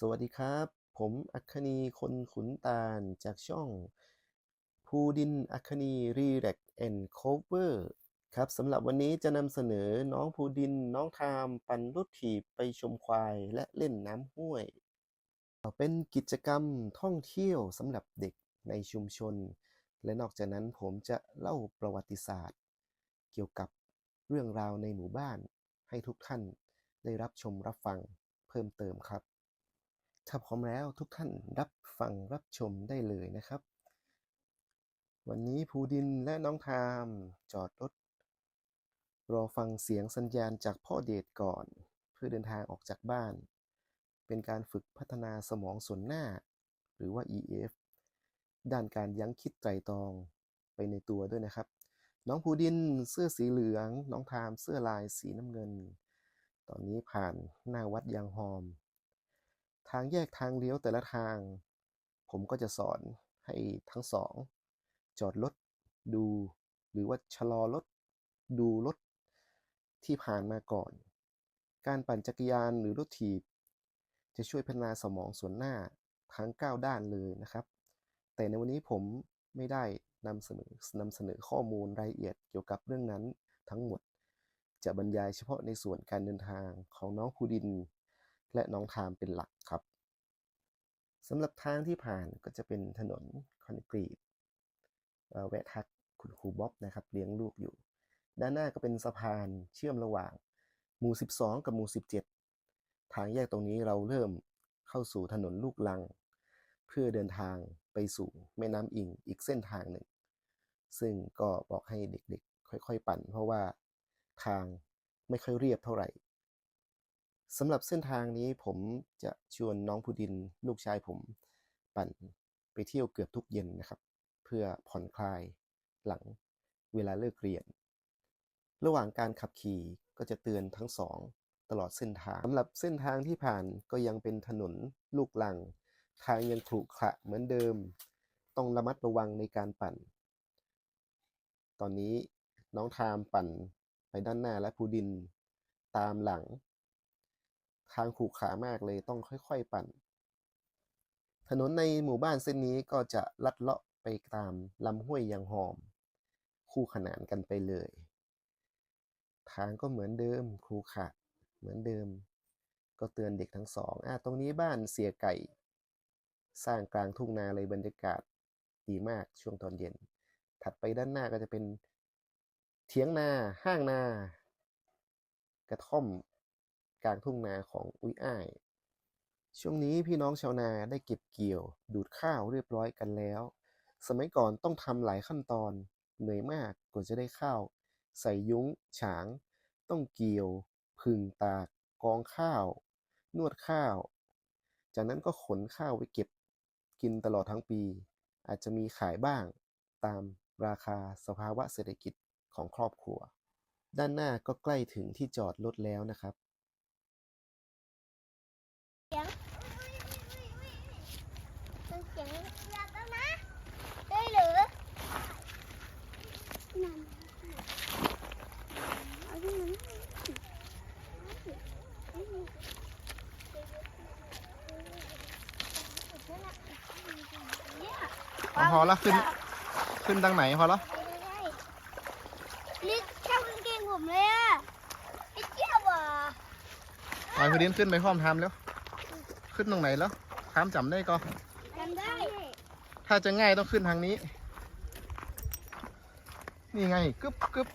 สวัสดีครับ ผมอัคคณีคนขุนตาลจากช่องภูดินอัคคณีรีแลกแอนด์โคเวอร์ครับสำหรับวันนี้จะนำเสนอน้องภูดินน้องทามปั่นรถถีบไปชมควายและเล่นน้ำห้วย เป็นกิจกรรมท่องเที่ยวสำหรับเด็กในชุมชน และนอกจากนั้นผมจะเล่าประวัติศาสตร์ เกี่ยวกับเรื่องราวในหมู่บ้านให้ทุกท่านได้รับชมรับฟังเพิ่มเติมครับ ถ้าพร้อมแล้วทุกท่านรับฟังรับชมได้เลยนะครับ วันนี้ภูดินและน้องทามจอดรถ รอฟังเสียงสัญญาณจากพ่อเดชก่อน เพื่อเดินทางออกจากบ้าน เป็นการฝึกพัฒนาสมองส่วนหน้า หรือว่า EF ด้านการยั้งคิดไตรตรองไปในตัวด้วยนะครับ น้องภูดินเสื้อสีเหลือง น้องทามเสื้อลายสีน้ำเงิน ตอนนี้ผ่านหน้าวัดยางหอม ทางแยกทางเลี้ยวแต่ละทาง ผมก็จะสอนให้ทั้งสอง จอดรถดู หรือว่าชะลอรถดูรถที่ผ่านมาก่อน การปั่นจักรยานหรือรถถีบ จะช่วยพัฒนาสมองส่วนหน้าทั้ง 9 ด้านเลยนะครับ แต่ในวันนี้ผมไม่ได้นำเสนอนำเสนอข้อมูลรายละเอียดเกี่ยวกับเรื่องนั้นทั้งหมด จะบรรยายเฉพาะในส่วนการเดินทางของน้องภูดิน และน้องทามเป็นหลักครับสำหรับทางที่ผ่านก็จะเป็นถนนคอนกรีตเอ่อแวะทักคุณครูบ๊อบนะครับเลี้ยงลูกอยู่ ด้านหน้าก็เป็นสะพานเชื่อมระหว่าง หมู่ 12 กับหมู่ 17 ทางแยกตรงนี้เราเริ่มเข้าสู่ถนนลูกลัง เพื่อเดินทางไปสู่แม่น้ำอิงอีกเส้นทางหนึ่ง ซึ่งก็บอกให้เด็กๆ ค่อยๆ ปั่น เพราะว่าทางไม่ค่อยเรียบเท่าไหร่ สำหรับเส้นทางนี้ผมจะชวนน้องภูดินลูกชายผมปั่นไปเที่ยวเกือบทุกเย็นนะครับ เพื่อผ่อนคลายหลังเวลาเลิกเรียน ระหว่างการขับขี่ก็จะเตือนทั้งสองตลอดเส้นทางสำหรับเส้นทางที่ผ่านก็ยังเป็นถนนลูกลัง ทางยังขรุขระเหมือนเดิม ต้องระมัดระวังในการปั่น ตอนนี้น้องทามปั่นไปด้านหน้าและภูดิน ตามหลัง ทางขรุขระมากเลยต้องค่อยๆปั่น ถนนในหมู่บ้านเส้นนี้ก็จะลัดเลาะไปตามลำห้วยยางหอม คู่ขนานกันไปเลย ทางก็เหมือนเดิมครูขระเหมือนเดิม ก็เตือนเด็กทั้งสองอะตรงนี้บ้านเสียไก่ สร้างกลางทุ่งนาเลยบรรยากาศดีมากช่วงตอนเย็น ถัดไปด้านหน้าก็จะเป็นเถียงนาห้างนา กระท่อม กลางทุ่งนาของอุ้ยอ้าย ช่วงนี้พี่น้องชาวนาได้เก็บเกี่ยว ดูดข้าวเรียบร้อยกันแล้ว สมัยก่อนต้องทำหลายขั้นตอน เหนื่อยมากกว่าจะได้ข้าว ใส่ยุ้ง ฉาง ต้องเกี่ยวผึ่งตาก กองข้าว นวดข้าว จากนั้นก็ขนข้าวไปเก็บกินตลอดทั้งปี อาจจะมีขายบ้างตามราคาสภาวะเศรษฐกิจของครอบครัว ด้านหน้าก็ใกล้ถึงที่จอดรถแล้วนะครับ เสียงมันเสียงอย่าแล้วนะ ได้หรือนั่นเอาที่นั้นเนี่ย เอาพอแล้วขึ้น ขึ้นทางไหนพอแล้วลิกเข้ากางเกงผมเลยอะไอ้เจี๊ยบอะไปพอดีนขึ้นไปพร้อมทำแล้ว ขึ้นตรงไหนแล้วทามจำได้ก็จำได้ ถ้าจะง่ายต้องขึ้นทางนี้ นี่ไงกึบกึบ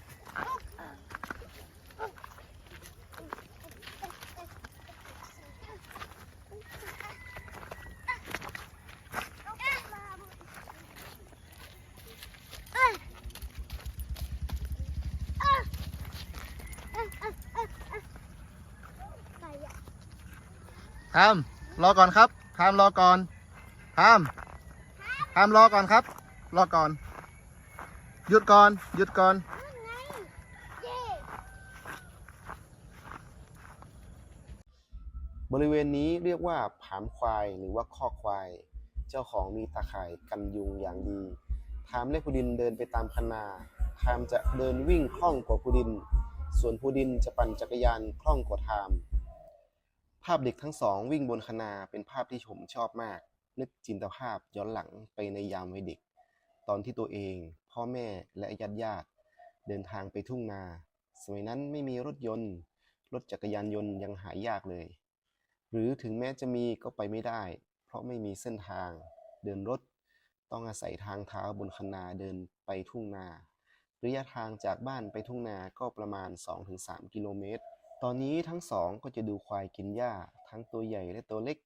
ทามรอก่อนครับทามรอก่อนทามทามรอก่อนครับ รอก่อน หยุดก่อน หยุดก่อน บริเวณนี้เรียกว่าผามควายหรือว่าคอควาย เจ้าของมีตาข่ายกันยุงอย่างดีทามและพูดินเดินไปตามคันนาทามจะเดินวิ่งคล่องกว่าพูดิน ส่วนพูดินจะปั่นจักรยานคล่องกว่าทามาพเด็กทั้งสองวิ่งบนคนาเป็นภาพที่ผมชอบมาก นึกจินตภาพย้อนหลังไปในยามวัยเด็ก ตอนที่ตัวเอง พ่อแม่และญาติญาติเดินทางไปทุ่งนา สมัยนั้นไม่มีรถยนต์ รถจักรยานยนต์ยังหายากเลย หรือถึงแม้จะมีก็ไปไม่ได้ เพราะไม่มีเส้นทาง เดินรถต้องอาศัยทางเท้าบนคนาเดินไปทุ่งนา ระยะทางจากบ้านไปทุ่งนาก็ประมาณ 2-3 กิโลเมตร ตอนนี้ทั้งสองก็จะดูควายกินหญ้า ทั้งตัวใหญ่และตัวเล็ก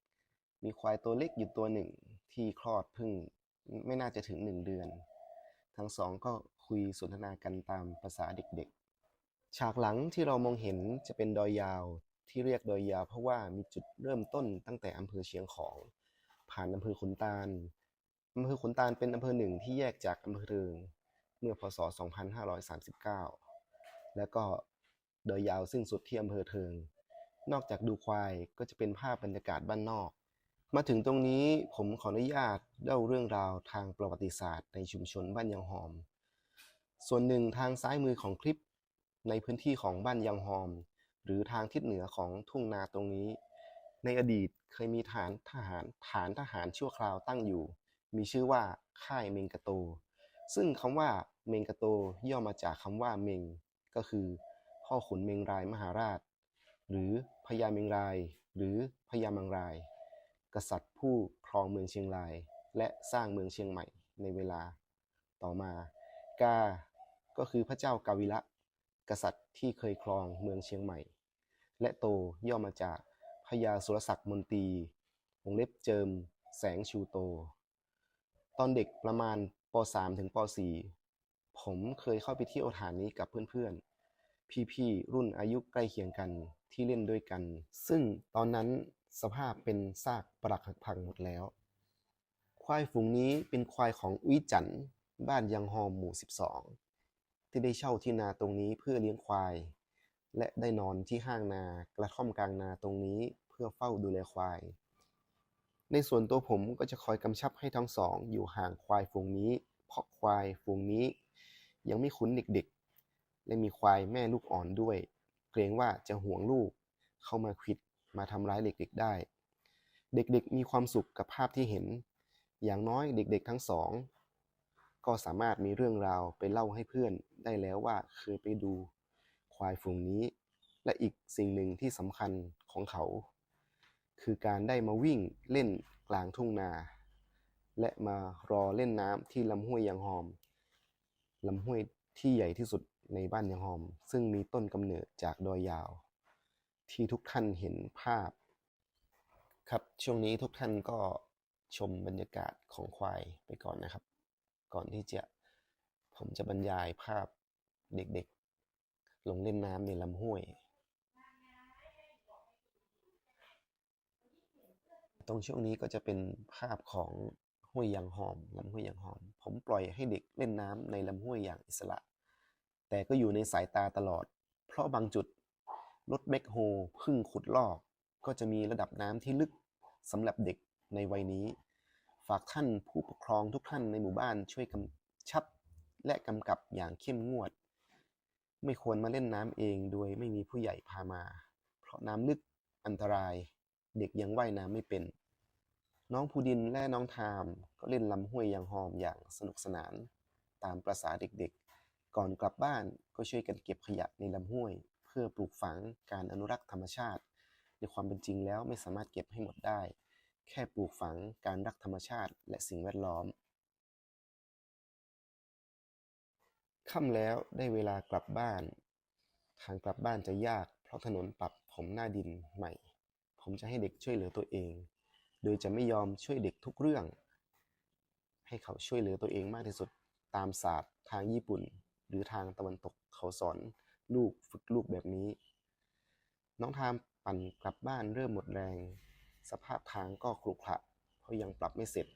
มีควายตัวเล็กอยู่ตัวหนึ่งที่คลอดพิ่งไม่น่าจะถึงหนึ่งเดือน ทั้งสองก็คุยสนทนากันตามภาษาเด็กๆ ฉากหลังที่เรามองเห็นจะเป็นดอยยาวที่เรียกดอยยาวเพราะว่ามีจุดเริ่มต้นตั้งแต่อำเภอเชียงของ ผ่านอำเภอขุนตาลอำเภอขุนตาลเป็นอำเภอหนึ่งที่แยกจากอำเภอเทิงเมื่อพศ 2539 แล้วก็ โดยยาวสิ้นสุดที่อำเภอเทิง นอกจากดูควายก็จะเป็นภาพบรรยากาศบ้านนอก มาถึงตรงนี้ผมขออนุญาตเล่าเรื่องราวทางประวัติศาสตร์ในชุมชนบ้านยางหอม ส่วนหนึ่งทางซ้ายมือของคลิป ในพื้นที่ของบ้านยางหอม หรือทางทิศเหนือของทุ่งนาตรงนี้ ในอดีตเคยมีฐานทหารฐานทหารชั่วคราวตั้งอยู่ มีชื่อว่าค่ายเมงกะโต ซึ่งคำว่าเมงกะโตย่อมาจากคำว่าเมง ก็คือ พ่อขุนเมงรายมหาราช หรือพญาเมงราย หรือพญามังราย กษัตริย์ผู้ครองเมืองเชียงราย และสร้างเมืองเชียงใหม่ในเวลา ต่อมากาก็คือพระเจ้ากาวิระกษัตริย์ที่เคยครองเมืองเชียงใหม่ และโตย่อมาจากพญาสุรศักดิ์มนตรีวงเล็บเจิม แสงชูโต ตอนเด็กประมาณป .3 ถึงป .4 ผมเคยเข้าไปเที่ยวฐานนี้กับเพื่อนๆ พี่ๆรุ่นอายุใกล้เคียงกันที่เล่นด้วยกัน ซึ่งตอนนั้นสภาพเป็นซากปรักหักพังหมดแล้ว ควายฝูงนี้เป็นควายของอุ้ยจันต์บ้านยังฮอมหมู่ 12 ที่ได้เช่าที่นาตรงนี้เพื่อเลี้ยงควาย และได้นอนที่ห้างนากระท่อมกลางนาตรงนี้เพื่อเฝ้าดูแลควาย ในส่วนตัวผมก็จะคอยกำชับให้ทั้งสอง อยู่ห่างควายฝูงนี้ เพราะควายฝูงนี้ ยังไม่คุ้นเด็กๆ และมีควายแม่ลูกอ่อนด้วย เกรงว่าจะห่วงลูก เข้ามาคิดมาทำร้ายเด็กๆได้ เด็กๆ มีความสุขกับภาพที่เห็น อย่างน้อยเด็กๆทั้งสอง ก็สามารถมีเรื่องราวไปเล่าให้เพื่อนได้แล้วว่าเคยไปดู ควายฝูงนี้ และอีกสิ่งหนึ่งที่สำคัญของเขา คือการได้มาวิ่งเล่นกลางทุ่งนา และมารอเล่นน้ำที่ลำห้วยยางหอมลำห้วยที่ใหญ่ที่สุด ในบ้านยางหอม ซึ่งมีต้นกำเนิดจากดอยยาว ที่ทุกท่านเห็นภาพ ครับช่วงนี้ทุกท่านก็ชมบรรยากาศของควายไปก่อนนะครับ ก่อนที่จะผมจะบรรยายภาพเด็กๆ ลงเล่นน้ำในลำห้วย ตรงช่วงนี้ก็จะเป็นภาพของห้วยยางหอมลำห้วยยางหอม ผมปล่อยให้เด็กเล่นน้ำในลำห้วยอย่างอิสระ แต่ก็อยู่ในสายตาตลอด เพราะบางจุดรถแบคโฮพึ่งขุดลอก ก็จะมีระดับน้ำที่ลึกสำหรับเด็กในวัยนี้ ฝากท่านผู้ปกครองทุกท่านในหมู่บ้านช่วยกำชับและกำกับอย่างเข้มงวด ไม่ควรมาเล่นน้ำเองโดยไม่มีผู้ใหญ่พามา เพราะน้ำลึกอันตราย เด็กยังว่ายน้ำไม่เป็น น้องภูดินและน้องทามก็เล่นลำห้วยยางหอมอย่างสนุกสนาน ตามประษาเด็ก ก่อนกลับบ้านก็ช่วยกันเก็บขยะในลำห้วย เพื่อปลูกฝังการอนุรักษ์ธรรมชาติ ในความเป็นจริงแล้วไม่สามารถเก็บให้หมดได้ แค่ปลูกฝังการรักธรรมชาติ และสิ่งแวดล้อมค่ำแล้วได้เวลากลับบ้าน ทางกลับบ้านจะยาก เพราะถนนปรับผมหน้าดินใหม่ ผมจะให้เด็กช่วยเหลือตัวเอง โดยจะไม่ยอมช่วยเด็กทุกเรื่อง ให้เขาช่วยเหลือตัวเองมากที่สุดตามศาสตร์ทางญี่ปุ่น หรือทางตะวันตกเขาสอนลูกฝึกลูกแบบนี้ น้องทามปั่นกลับบ้านเริ่มหมดแรง สภาพทางก็ขรุขระเพราะยังปรับไม่เสร็จ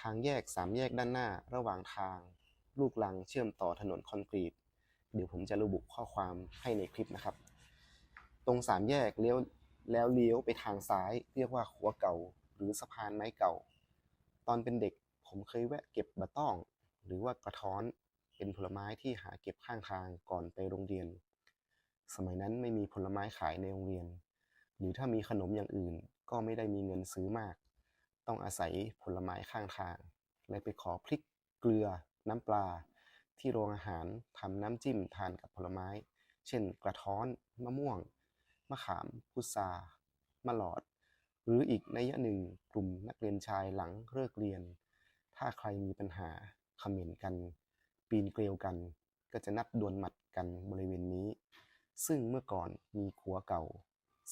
ทางแยกสามแยกด้านหน้าระหว่างทาง ลูกลังเชื่อมต่อถนนคอนกรีต เดี๋ยวผมจะระบุข้อความให้ในคลิปนะครับ ตรงสามแยกเลี้ยวแล้วเลี้ยวไปทางซ้าย เรียกว่าขัวเก่า หรือสะพานไม้เก่า ตอนเป็นเด็กผมเคยแวะเก็บบะต้อง หรือว่ากระท้อน เป็นผลไม้ที่หาเก็บข้างทางก่อนไปโรงเรียน สมัยนั้นไม่มีผลไม้ขายในโรงเรียน หรือถ้ามีขนมอย่างอื่น ก็ไม่ได้มีเงินซื้อมาก ต้องอาศัยผลไม้ข้างทางเลยไปขอพริกเกลือ น้ำปลา ที่โรงอาหารทำน้ำจิ้มทานกับผลไม้ เช่น กระท้อน มะม่วง มะขาม พุทรามะหลอด หรืออีกนัยะหนึ่งกลุ่มนักเรียนชายหลังเลิกเรียน ถ้าใครมีปัญหาเขม่นต์กัน ปีนเกลียวกัน ก็จะนัดดวลหมัดกันบริเวณนี้ ซึ่งเมื่อก่อนมีขัวเก่า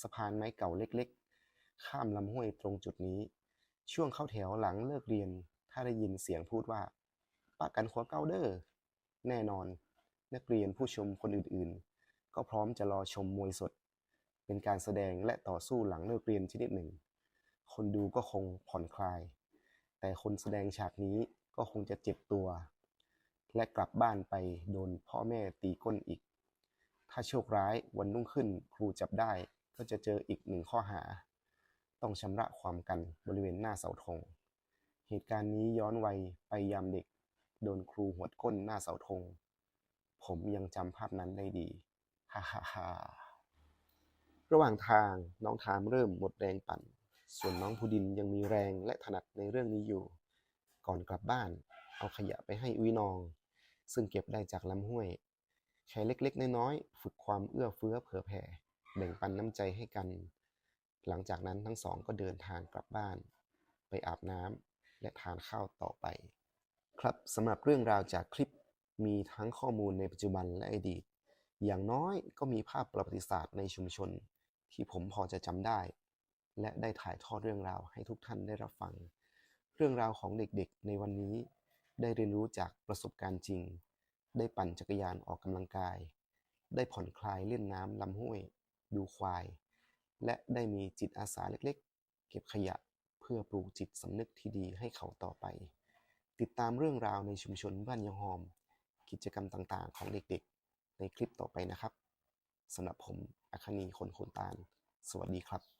สะพานไม้เก่าเล็กๆ ข้ามลำห้วยตรงจุดนี้ ช่วงเข้าแถวหลังเลิกเรียน ถ้าได้ยินเสียงพูดว่าปะกันขัวเก่าเด้อแน่นอน นักเรียนผู้ชมคนอื่นๆ ก็พร้อมจะรอชมมวยสด เป็นการแสดงและต่อสู้หลังเลิกเรียนชนิดหนึ่ง คนดูก็คงผ่อนคลาย แต่คนแสดงฉากนี้ก็คงจะเจ็บตัว และกลับบ้านไปโดนพ่อแม่ตีก้นอีก ถ้าโชคร้ายวันรุ่งขึ้นครูจับได้ก็จะเจออีกหนึ่งข้อหา ต้องชำระความกันบริเวณหน้าเสาธง เหตุการณ์นี้ย้อนวัยไปยามเด็ก โดนครูหวดก้นหน้าเสาธง ผมยังจำภาพนั้นได้ดี ฮ่าฮ่าฮ่าระหว่างทางน้องทามเริ่มหมดแรงปั่น ส่วนน้องภูดินยังมีแรงและถนัดในเรื่องนี้อยู่ ก่อนกลับบ้านเอาขยะไปให้อุ้ยนอง ซึ่งเก็บได้จากลำห้วย แค่เล็กๆ น้อยๆ ฝึกความเอื้อเฟื้อเผื่อแผ่ แบ่งปันน้ำใจให้กัน หลังจากนั้นทั้งสองก็เดินทางกลับบ้าน ไปอาบน้ำและทานข้าวต่อไป ครับสำหรับเรื่องราวจากคลิปมีทั้งข้อมูลในปัจจุบันและอดีต อย่างน้อยก็มีภาพประวัติศาสตร์ในชุมชน ที่ผมพอจะจำได้ และได้ถ่ายทอดเรื่องราวให้ทุกท่านได้รับฟัง เรื่องราวของเด็กๆ ในวันนี้ ได้เรียนรู้จากประสบการณ์จริง ได้ปั่นจักรยานออกกำลังกาย ได้ผ่อนคลายเล่นน้ำลำห้วย ดูควาย และได้มีจิตอาสาเล็กๆ เก็บขยะเพื่อปลูกจิตสำนึกที่ดีให้เขาต่อไป ติดตามเรื่องราวในชุมชนบ้านยางหอม กิจกรรมต่างๆ ของเด็กๆ ในคลิปต่อไปนะครับสำหรับผมอัคนีคนโคนตาล สวัสดีครับ